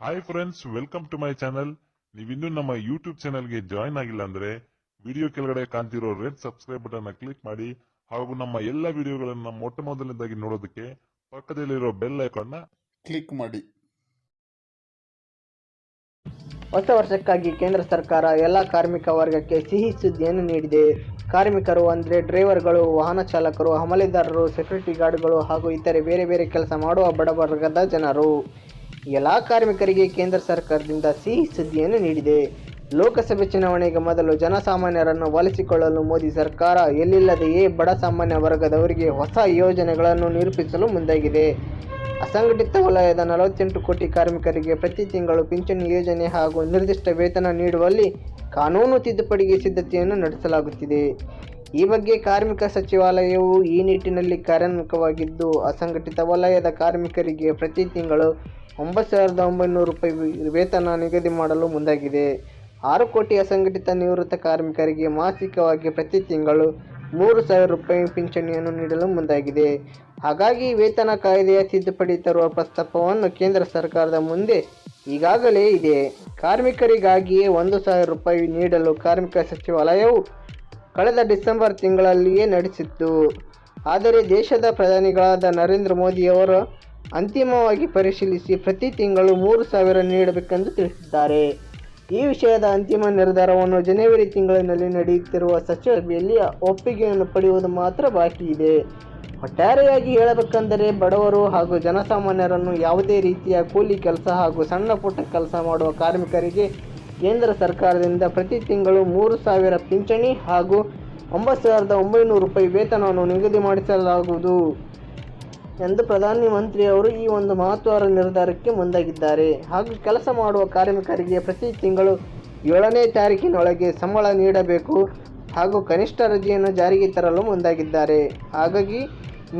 Hi friends welcome to my channel ನೀವಿನ್ನೂ ನಮ್ಮ YouTube ಚಾನಲ್ಗೆ ಜಾಯ್ನ್ ಆಗಿಲ್ಲ ಅಂದ್ರೆ ವಿಡಿಯೋ ಕೆಳಗಡೆ ಕಾಣ್ತಿರೋ ರೆಡ್ ಸಬ್ಸ್ಕ್ರೈಬ್ ಬಟನ್ ಕ್ಲಿಕ್ ಮಾಡಿ ಹಾಗೂ ನಮ್ಮ ಎಲ್ಲ ವಿಡಿಯೋಗಳನ್ನು ಮೊಟ್ಟ ಮೊದಲನೇದಾಗಿ ನೋಡೋದಕ್ಕೆ ಪಕ್ಕದಲ್ಲಿರೋ ಬೆಲ್ ಐಕಾನ್ನ ಕ್ಲಿಕ್ ಮಾಡಿ. ಹೊಸ ವರ್ಷಕ್ಕಾಗಿ ಕೇಂದ್ರ ಸರ್ಕಾರ ಎಲ್ಲ ಕಾರ್ಮಿಕ ವರ್ಗಕ್ಕೆ ಸಿಹಿ ಸುದ್ದಿಯನ್ನು ನೀಡಿದೆ. ಕಾರ್ಮಿಕರು ಅಂದರೆ ಡ್ರೈವರ್ಗಳು, ವಾಹನ ಚಾಲಕರು, ಹಮಲೆದಾರರು ಸೆಕ್ಯೂರಿಟಿ ಗಾರ್ಡ್ಗಳು ಹಾಗೂ ಇತರೆ ಬೇರೆ ಬೇರೆ ಕೆಲಸ ಮಾಡುವ ಬಡವರ್ಗದ ಜನರು. ಎಲ್ಲ ಕಾರ್ಮಿಕರಿಗೆ ಕೇಂದ್ರ ಸರ್ಕಾರದಿಂದ ಸಿಹಿ ಸುದ್ದಿಯನ್ನು ನೀಡಿದೆ. ಲೋಕಸಭೆ ಚುನಾವಣೆಗೆ ಮೊದಲು ಜನಸಾಮಾನ್ಯರನ್ನು ಒಲಿಸಿಕೊಳ್ಳಲು ಮೋದಿ ಸರ್ಕಾರ ಎಲ್ಲಿಲ್ಲದೆಯೇ ಬಡ ಸಾಮಾನ್ಯ ವರ್ಗದವರಿಗೆ ಹೊಸ ಯೋಜನೆಗಳನ್ನು ನಿರೂಪಿಸಲು ಮುಂದಾಗಿದೆ. ಅಸಂಘಟಿತ ವಲಯದ ನಲವತ್ತೆಂಟು ಕೋಟಿ ಕಾರ್ಮಿಕರಿಗೆ ಪ್ರತಿ ತಿಂಗಳು ಪಿಂಚಣಿ ಯೋಜನೆ ಹಾಗೂ ನಿರ್ದಿಷ್ಟ ವೇತನ ನೀಡುವಲ್ಲಿ ಕಾನೂನು ತಿದ್ದುಪಡಿಗೆ ಸಿದ್ಧತೆಯನ್ನು ನಡೆಸಲಾಗುತ್ತಿದೆ. ಈ ಬಗ್ಗೆ ಕಾರ್ಮಿಕ ಸಚಿವಾಲಯವು ಈ ನಿಟ್ಟಿನಲ್ಲಿ ಕಾರ್ಯೋನ್ಮುಖವಾಗಿದ್ದು ಅಸಂಘಟಿತ ವಲಯದ ಕಾರ್ಮಿಕರಿಗೆ ಪ್ರತಿ ತಿಂಗಳು ಒಂಬತ್ತು ಸಾವಿರದ ಒಂಬೈನೂರು ರೂಪಾಯಿ ವೇತನ ನಿಗದಿ ಮಾಡಲು ಮುಂದಾಗಿದೆ. ಆರು ಕೋಟಿ ಅಸಂಘಟಿತ ನಿವೃತ್ತ ಕಾರ್ಮಿಕರಿಗೆ ಮಾಸಿಕವಾಗಿ ಪ್ರತಿ ತಿಂಗಳು ಮೂರು ಸಾವಿರ ರೂಪಾಯಿ ಪಿಂಚಣಿಯನ್ನು ನೀಡಲು ಮುಂದಾಗಿದೆ. ಹಾಗಾಗಿ ವೇತನ ಕಾಯ್ದೆಯ ತಿದ್ದುಪಡಿ ತರುವ ಪ್ರಸ್ತಾಪವನ್ನು ಕೇಂದ್ರ ಸರ್ಕಾರದ ಮುಂದೆ ಈಗಾಗಲೇ ಇದೆ. ಕಾರ್ಮಿಕರಿಗಾಗಿಯೇ ಒಂದು ಸಾವಿರ ರೂಪಾಯಿ ನೀಡಲು ಕಾರ್ಮಿಕ ಸಚಿವಾಲಯವು ಕಳೆದ ಡಿಸೆಂಬರ್ ತಿಂಗಳಲ್ಲಿಯೇ ನಡೆಸಿತ್ತು. ಆದರೆ ದೇಶದ ಪ್ರಧಾನಿಗಳಾದ ನರೇಂದ್ರ ಮೋದಿಯವರು ಅಂತಿಮವಾಗಿ ಪರಿಶೀಲಿಸಿ ಪ್ರತಿ ತಿಂಗಳು ಮೂರು ಸಾವಿರ ನೀಡಬೇಕೆಂದು ತಿಳಿಸಿದ್ದಾರೆ. ಈ ವಿಷಯದ ಅಂತಿಮ ನಿರ್ಧಾರವನ್ನು ಜನವರಿ ತಿಂಗಳಿನಲ್ಲಿ ನಡೆಯುತ್ತಿರುವ ಸಚಿವ ಸಭೆಯಲ್ಲಿ ಒಪ್ಪಿಗೆಯನ್ನು ಪಡೆಯುವುದು ಮಾತ್ರ ಬಾಕಿ ಇದೆ. ಒಟ್ಟಾರೆಯಾಗಿ ಹೇಳಬೇಕೆಂದರೆ ಬಡವರು ಹಾಗೂ ಜನಸಾಮಾನ್ಯರನ್ನು ಯಾವುದೇ ರೀತಿಯ ಕೂಲಿ ಕೆಲಸ ಹಾಗೂ ಸಣ್ಣ ಪುಟ್ಟ ಕೆಲಸ ಮಾಡುವ ಕಾರ್ಮಿಕರಿಗೆ ಕೇಂದ್ರ ಸರ್ಕಾರದಿಂದ ಪ್ರತಿ ತಿಂಗಳು ಮೂರು ಸಾವಿರ ಪಿಂಚಣಿ ಹಾಗೂ ಒಂಬತ್ತು ಸಾವಿರದ ಒಂಬೈನೂರು ರೂಪಾಯಿ ವೇತನವನ್ನು ನಿಗದಿ ಮಾಡಿಸಲಾಗುವುದು ಎಂದು ಪ್ರಧಾನಿ ಮಂತ್ರಿಯವರು ಈ ಒಂದು ಮಹತ್ವದ ನಿರ್ಧಾರಕ್ಕೆ ಮುಂದಾಗಿದ್ದಾರೆ. ಹಾಗೂ ಕೆಲಸ ಮಾಡುವ ಕಾರ್ಮಿಕರಿಗೆ ಪ್ರತಿ ತಿಂಗಳು ಏಳನೇ ತಾರೀಕಿನೊಳಗೆ ಸಂಬಳ ನೀಡಬೇಕು ಹಾಗೂ ಕನಿಷ್ಠ ರಜೆಯನ್ನು ಜಾರಿಗೆ ತರಲು ಮುಂದಾಗಿದ್ದಾರೆ. ಹಾಗಾಗಿ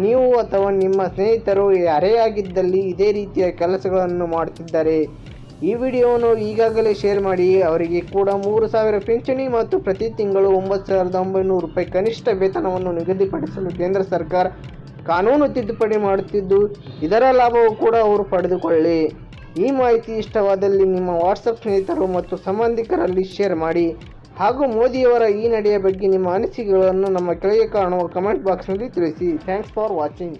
ನೀವು ಅಥವಾ ನಿಮ್ಮ ಸ್ನೇಹಿತರು ಯಾರೇ ಆಗಿದ್ದಲ್ಲಿ ಇದೇ ರೀತಿಯ ಕೆಲಸಗಳನ್ನು ಮಾಡುತ್ತಿದ್ದಾರೆ. ಈ ವಿಡಿಯೋವನ್ನು ಈಗಾಗಲೇ ಶೇರ್ ಮಾಡಿ, ಅವರಿಗೆ ಕೂಡ ಮೂರು ಸಾವಿರ ಪಿಂಚಣಿ ಮತ್ತು ಪ್ರತಿ ತಿಂಗಳು ಒಂಬತ್ತು ಸಾವಿರದ ಒಂಬೈನೂರು ರೂಪಾಯಿ ಕನಿಷ್ಠ ವೇತನವನ್ನು ನಿಗದಿಪಡಿಸಲು ಕೇಂದ್ರ ಸರ್ಕಾರ ಕಾನೂನು ತಿದ್ದುಪಡಿ ಮಾಡುತ್ತಿದ್ದು, ಇದರ ಲಾಭವು ಕೂಡ ಅವರು ಪಡೆದುಕೊಳ್ಳಿ. ಈ ಮಾಹಿತಿ ಇಷ್ಟವಾದಲ್ಲಿ ನಿಮ್ಮ ವಾಟ್ಸಪ್ ಸ್ನೇಹಿತರು ಮತ್ತು ಸಂಬಂಧಿಕರಲ್ಲಿ ಶೇರ್ ಮಾಡಿ. ಹಾಗೂ ಮೋದಿಯವರ ಈ ನಡೆಯ ಬಗ್ಗೆ ನಿಮ್ಮ ಅನಿಸಿಕೆಗಳನ್ನು ನಮ್ಮ ಕೆಳಗೆ ಕಾಣುವ ಕಮೆಂಟ್ ಬಾಕ್ಸ್ನಲ್ಲಿ ತಿಳಿಸಿ. Thanks for watching